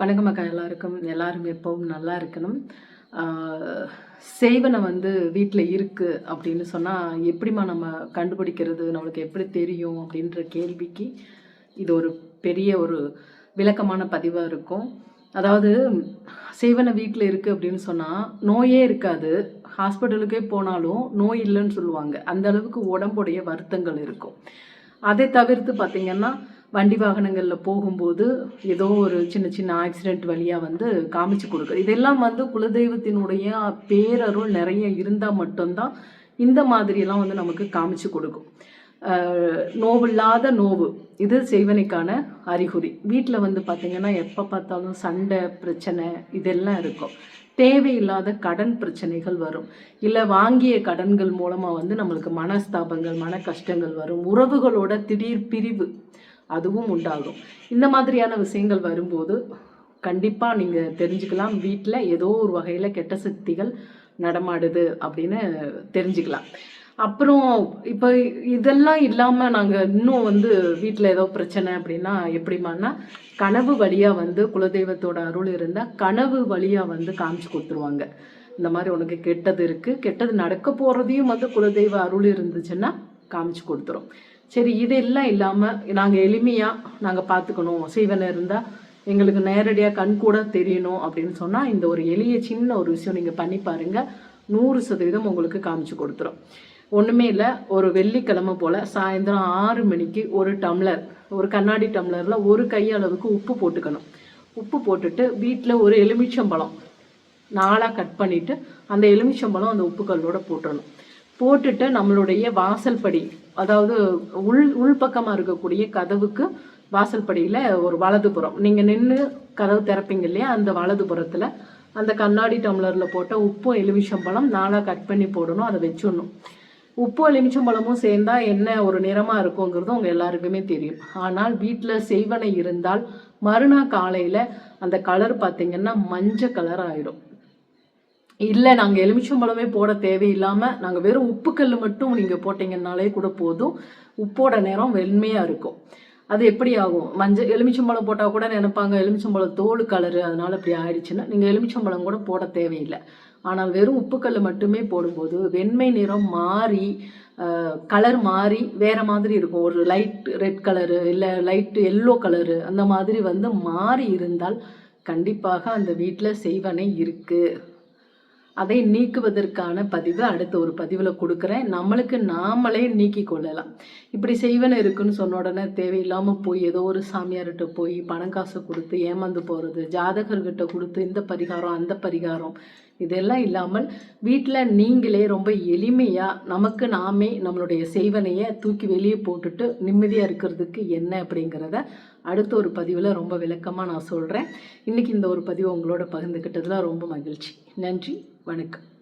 வணக்கம் அக்கா எல்லாருக்கும். எல்லாரும் எப்பவும் நல்லா இருக்கணும். செய்வனை வந்து வீட்டில் இருக்குது அப்படின்னு சொன்னால் எப்படிம்மா நம்ம கண்டுபிடிக்கிறது? நம்மளுக்கு எப்படி தெரியும் அப்படின்ற கேள்விக்கு இது ஒரு பெரிய ஒரு விளக்கமான பதிவாக இருக்கும். அதாவது செய்வனை வீட்டில் இருக்குது அப்படின்னு சொன்னால் நோயே இருக்காது. ஹாஸ்பிட்டலுக்கே போனாலும் நோய் இல்லைன்னு சொல்லுவாங்க. அந்த அளவுக்கு உடம்புடைய வருத்தங்கள் இருக்கும். அதை தவிர்த்து பார்த்திங்கன்னா வண்டி வாகனங்களில் போகும்போது ஏதோ ஒரு சின்ன சின்ன ஆக்சிடென்ட் வழியாக வந்து காமிச்சு கொடுக்குறது இதெல்லாம் வந்து குலதெய்வத்தினுடைய பேரருள் நிறைய இருந்தால் மட்டும்தான் இந்த மாதிரியெல்லாம் வந்து நமக்கு காமிச்சு கொடுக்கும். நோவில்லாத நோவு. இது செய்வனைக்கான அறிகுறி. வீட்டில் வந்து பார்த்திங்கன்னா எப்போ பார்த்தாலும் சண்டை பிரச்சனை இதெல்லாம் இருக்கும். தேவையில்லாத கடன் பிரச்சனைகள் வரும். இல்லை வாங்கிய கடன்கள் மூலமாக வந்து நம்மளுக்கு மனஸ்தாபங்கள் மன கஷ்டங்கள் வரும். உறவுகளோட திடீர் பிரிவு. அதுவும் உண்டாகும். இந்த மாதிரியான விஷயங்கள் வரும்போது கண்டிப்பாக நீங்கள் தெரிஞ்சுக்கலாம். வீட்டில் ஏதோ ஒரு வகையில் கெட்ட சக்திகள் நடமாடுது அப்படின்னு தெரிஞ்சுக்கலாம். அப்புறம் இப்போ இதெல்லாம் இல்லாமல் நாங்கள் இன்னும் வந்து வீட்டில் ஏதோ பிரச்சனை அப்படின்னா எப்படிமானா கனவு வழியாக வந்து குலதெய்வத்தோட அருள் இருந்தால் கனவு வழியாக வந்து காமிச்சு கொடுத்துருவாங்க. இந்த மாதிரி உனக்கு கெட்டது இருக்குது கெட்டது நடக்க போகிறதையும் வந்து குலதெய்வ அருள் இருந்துச்சுன்னா காமிச்சு கொடுத்துரும். சரி இதெல்லாம் இல்லாமல் நாங்கள் எளிமையாக நாங்கள் பார்த்துக்கணும் சீவனை இருந்தால் எங்களுக்கு நேரடியாக கண் கூட தெரியணும் அப்படின்னு சொன்னால் இந்த ஒரு எளிய சின்ன ஒரு விஷயம் நீங்கள் பண்ணி பாருங்கள் நூறு சதவீதம் உங்களுக்கு காமிச்சு கொடுத்துரும். ஒன்றுமே இல்லை ஒரு வெள்ளிக்கிழமை போல் சாயந்தரம் ஆறு மணிக்கு ஒரு டம்ளர் ஒரு கண்ணாடி டம்ளரில் ஒரு கையளவுக்கு உப்பு போட்டுக்கணும். உப்பு போட்டுட்டு வீட்டில் ஒரு எலுமிச்சம்பழம் நாளாக கட் பண்ணிவிட்டு அந்த எலுமிச்சம்பழம் அந்த உப்புக்கல்லோட போட்டுடணும் போட்டுட்டு நம்மளுடைய வாசல்படி அதாவது உள் உள்பக்கமாக இருக்கக்கூடிய கதவுக்கு வாசல்படியில் ஒரு வலதுபுறம் நீங்கள் நின்று கதவு திறப்பீங்க இல்லையா அந்த வலதுபுறத்தில் அந்த கண்ணாடி டம்ளரில் போட்ட உப்பும் எலுமிச்சம்பழம் நாளாக கட் பண்ணி போடணும் அதை வச்சுடணும். உப்பு எலுமிச்சம்பழமும் சேர்ந்தால் என்ன ஒரு நிறமாக இருக்குங்கிறது உங்கள் எல்லாருக்குமே தெரியும். ஆனால் வீட்டில் செய்வனை இருந்தால் மறுநாள் காலையில் அந்த கலர் பார்த்தீங்கன்னா மஞ்சள் கலர் ஆயிடும். இல்லை நாங்கள் எலுமிச்சம்பழமே போட தேவையில்லாமல் நாங்கள் வெறும் உப்புக்கல் மட்டும் நீங்கள் போட்டிங்கன்னாலே கூட போதும். உப்போட நிறம் வெண்மையாக இருக்கும். அது எப்படி ஆகும்? மஞ்சள் எலுமிச்சம்பழம் போட்டால் கூட நினைப்பாங்க எலுமிச்சம்பழம் தோல் கலரு அதனால் இப்படி ஆயிடுச்சுன்னா நீங்கள் எலுமிச்சம்பழம் கூட போட தேவையில்லை. ஆனால் வெறும் உப்புக்கல் மட்டுமே போடும்போது வெண்மை நிறம் மாறி கலர் மாறி வேற மாதிரி இருக்கும். ஒரு லைட் ரெட் கலரு இல்லை லைட் எல்லோ கலரு அந்த மாதிரி வந்து மாறி இருந்தால் கண்டிப்பாக அந்த வீட்டில் செய்வனை இருக்குது அதை நீக்குவதற்கான பதிவு அடுத்த ஒரு பதிவில் கொடுக்குறேன். நம்மளுக்கு நாமளே நீக்கி கொள்ளலாம். இப்படி செய்வன இருக்குன்னு சொன்ன உடனே தேவையில்லாமல் போய் ஏதோ ஒரு சாமியார்கிட்ட போய் பணம் காசு கொடுத்து ஏமாந்து போகிறது ஜாதகர்கிட்ட கொடுத்து இந்த பரிகாரம் அந்த பரிகாரம் இதெல்லாம் இல்லாமல் வீட்டில் நீங்களே ரொம்ப எளிமையாக நமக்கு நாமே நம்மளுடைய செய்வனையை தூக்கி வெளியே போட்டுட்டு நிம்மதியாக இருக்கிறதுக்கு என்ன அப்படிங்கிறத அடுத்த ஒரு பதிவில் ரொம்ப விளக்கமாக நான் சொல்கிறேன் இன்றைக்கி இந்த ஒரு பதிவை உங்களோட பகிர்ந்துக்கிட்டதில் ரொம்ப மகிழ்ச்சி. நன்றி வணக்கம்.